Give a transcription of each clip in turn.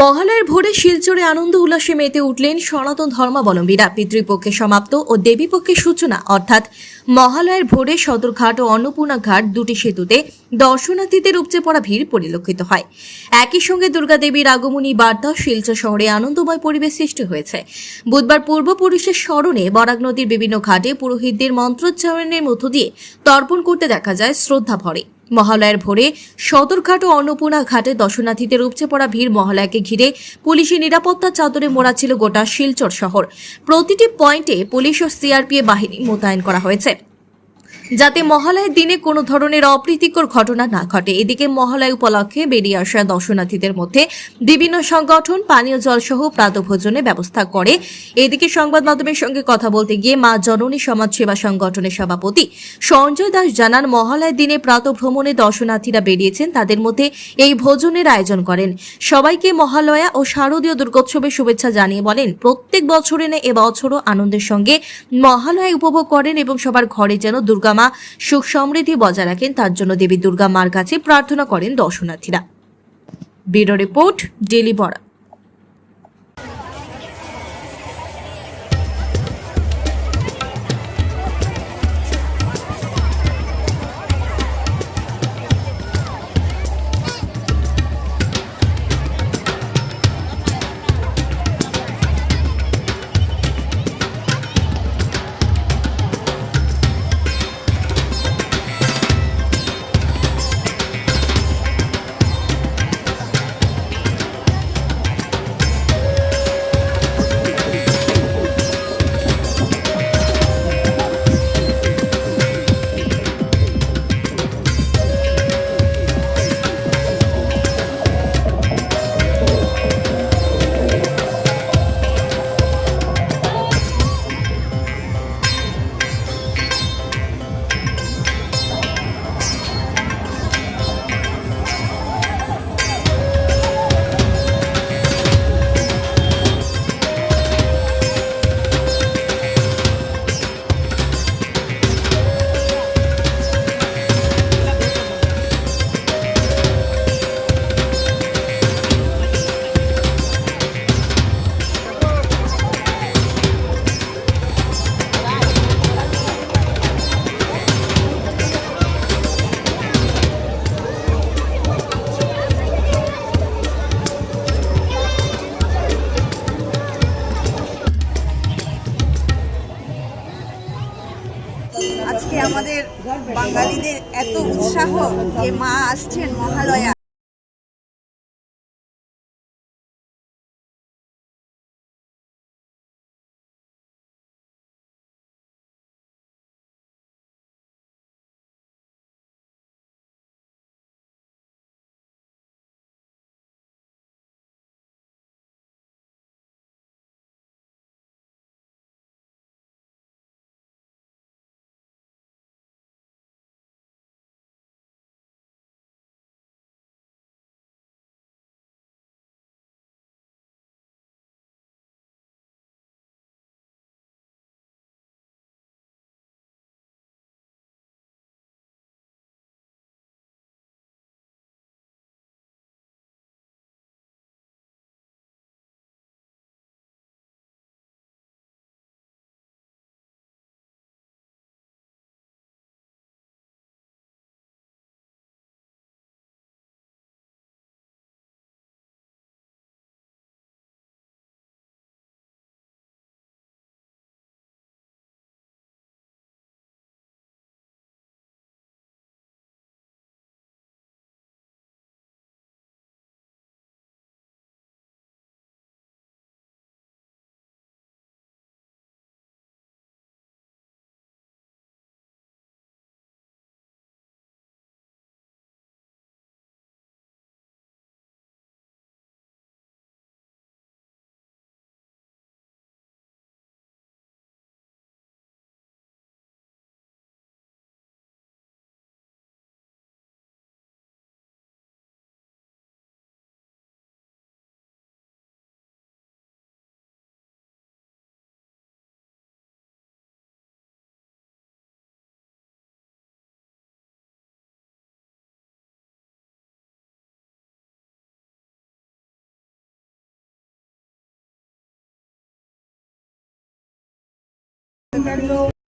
মহালয়ের ভোরে শিলচরে আনন্দ উল্লাসে মেতে উঠলেন সনাতন ধর্মাবলম্বীরা। পিতৃপক্ষে সমাপ্ত ও দেবীপক্ষের সূচনা। অর্থাৎ মহালয়ের ভোরে সদরঘাট ও অন্নপূর্ণা ঘাট দুটি সেতুতে দর্শনার্থীদের উপচে পড়া ভিড় পরিলক্ষিত হয়। একই সঙ্গে দুর্গাদেবীর আগমনী বার্তা শিলচর শহরে আনন্দময় পরিবেশ সৃষ্টি হয়েছে। বুধবার পূর্বপুরুষের স্মরণে বরাক নদীর বিভিন্ন ঘাটে পুরোহিতদের মন্ত্রোচ্চারণের মধ্য দিয়ে তর্পণ করতে দেখা যায় শ্রদ্ধা ভরে। মহালয়ার ভোরে সদরঘাট ও অন্নপূর্ণা ঘাটে দর্শনার্থীদের উপচে পড়া ভিড় মহালয়াকে ঘিরে পুলিশি নিরাপত্তা চাদরে মোড়া ছিল গোটা শিলচর শহর। প্রতিটি পয়েন্টে পুলিশ ও সিআরপিএ বাহিনী মোতায়েন করা হয়েছে। যাতে মহালয়ের দিনে কোনো ধরনের অপ্রীতিকর ঘটনা না ঘটে। এদিকে মহালয় উপলক্ষে বেরিয়ে আসা দর্শনার্থীদের মধ্যে বিভিন্ন সংগঠন, পানীয় জল সহ প্রাতভোজনের ব্যবস্থা করে। এদিকে সংবাদ মাধ্যমের সঙ্গে কথা বলতে গিয়ে মা জননী সমাজ সেবা সংগঠনের সভাপতি সঞ্জয় দাস জানান মহালয়ের দিনে প্রাত ভ্রমণে দর্শনার্থীরা বেরিয়েছেন। তাদের মধ্যে এই ভোজনের আয়োজন করেন। সবাইকে মহালয়া ও শারদীয় দুর্গোৎসবের শুভেচ্ছা জানিয়ে বলেন, প্রত্যেক বছরে না এবছরও আনন্দের সঙ্গে মহালয়া উপভোগ করেন এবং সবার ঘরে যেন দুর্গা মা সুখ সমৃদ্ধি বজায় রাখেন, তার জন্য দেবী দুর্গা মার কাছে প্রার্থনা করেন দর্শনার্থীরা। ব্যুরো রিপোর্ট ডেলি বড়া উৎসাহ যে মা আসছেন মহালয়া।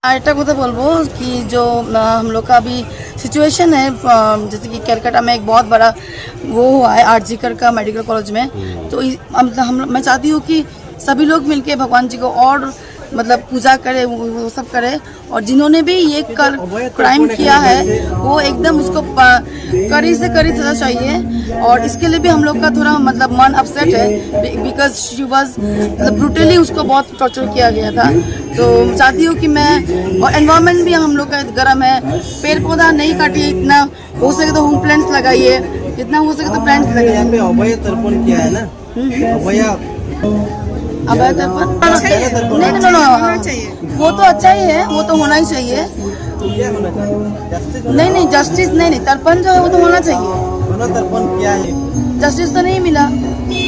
आटा को तो कि जो हम लोग का अभी सिचुएशन है जैसे कि कैलकाटा में एक बहुत बड़ा वो हुआ है आर जी कर का मेडिकल कॉलेज में। हम्म। तो मतलब हम मैं चाहती हूँ कि सभी लोग मिलके भगवान जी को और मतलब पूजा करे वो सब करे। और जिन्होंने भी ये कर क्राइम किया है वो एकदम उसको कड़ी से कड़ी सजा चाहिए। और इसके लिए भी हम लोग का थोड़ा मतलब मन अपसेट है बिकॉज़ शी वॉज़ मतलब ब्रूटली उसको बहुत टॉर्चर किया गया था। तो चाहती हूँ कि मैं और एनवायरनमेंट भी हम लोग का गर्म है। पेड़ पौधा नहीं काटिए इतना। हो सके तो होम प्लांट्स लगाइए। जितना हो सके तो प्लांट्स लगाइए। अभय तर्पण किया है ना? अभय अब नहीं नहीं नहीं वो तो अच्छा ही है वो तो होना ही चाहिए। तो नहीं नहीं जस्टिस नहीं नहीं तर्पण जो है वो तो होना चाहिए। तर्पण किया है? जस्टिस तो नहीं मिला।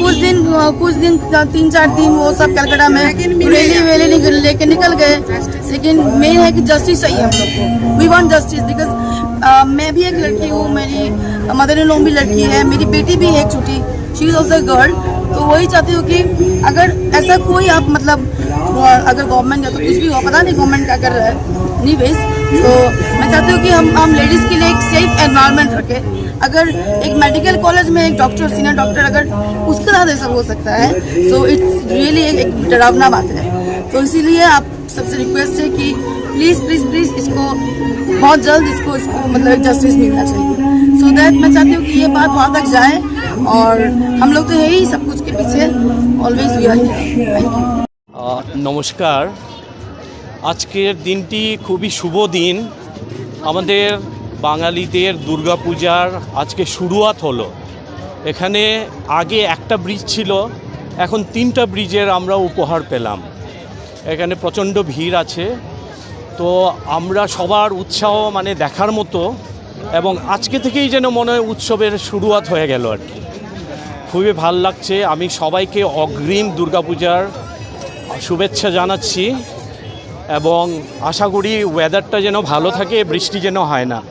कुछ दिन कुछ दिन तीन चार दिन वो सब कलकत्ता में रैली वैली लेके निकल गए। लेकिन मेन है कि जस्टिस चाहिए हम लोग को। वी वांट जस्टिस बिकॉज़ मैं भी एक लड़की हूँ मेरी मदर इन लॉ भी लड़की है मेरी बेटी भी है एक छोटी। शी इज़ ऑल्सो गर्ल तो वही चाहती हूँ कि अगर ऐसा कोई आप मतलब अगर गवर्नमेंट या तो कुछ भी हो पता नहीं गवर्नमेंट क्या कर रहा है। नहीं वेज तो मैं चाहती हूँ कि हम हम लेडीज़ के लिए एक सेफ़ एनवायरनमेंट रखें। अगर एक मेडिकल कॉलेज में एक डॉक्टर सीनियर डॉक्टर अगर उसके साथ ऐसा हो सकता है सो इट्स रियली एक, डरावना बात है। तो इसीलिए आप सबसे रिक्वेस्ट है कि प्लीज़ प्लीज़ प्लीज़ इसको बहुत जल्द इसको इसको मतलब जस्टिस मिलना चाहिए। सो so दैट मैं चाहती हूँ कि ये बात वहाँ तक जाए और हम लोग तो है ही सब कुछ के पीछे always we are thank you আহ, নমস্কার আজকের দিনটি খুবই শুভ দিন আমাদের বাঙালিদের দুর্গাপূজার আজকে শুরুয়াত হলো এখানে আগে একটা ব্রিজ ছিল এখন তিনটা ব্রিজের আমরা উপহার পেলাম এখানে প্রচণ্ড ভিড় আছে তো আমরা সবার উৎসাহ মানে দেখার মতো এবং আজকে থেকেই যেন মনে হয় উৎসবের শুরুয়াত হয়ে গেল আর কি। খুবই ভালো লাগছে। আমি সবাইকে অগ্রিম দুর্গাপূজার শুভেচ্ছা জানাচ্ছি এবং আশা করি ওয়েদারটা যেন ভালো থাকে, বৃষ্টি যেন হয় না।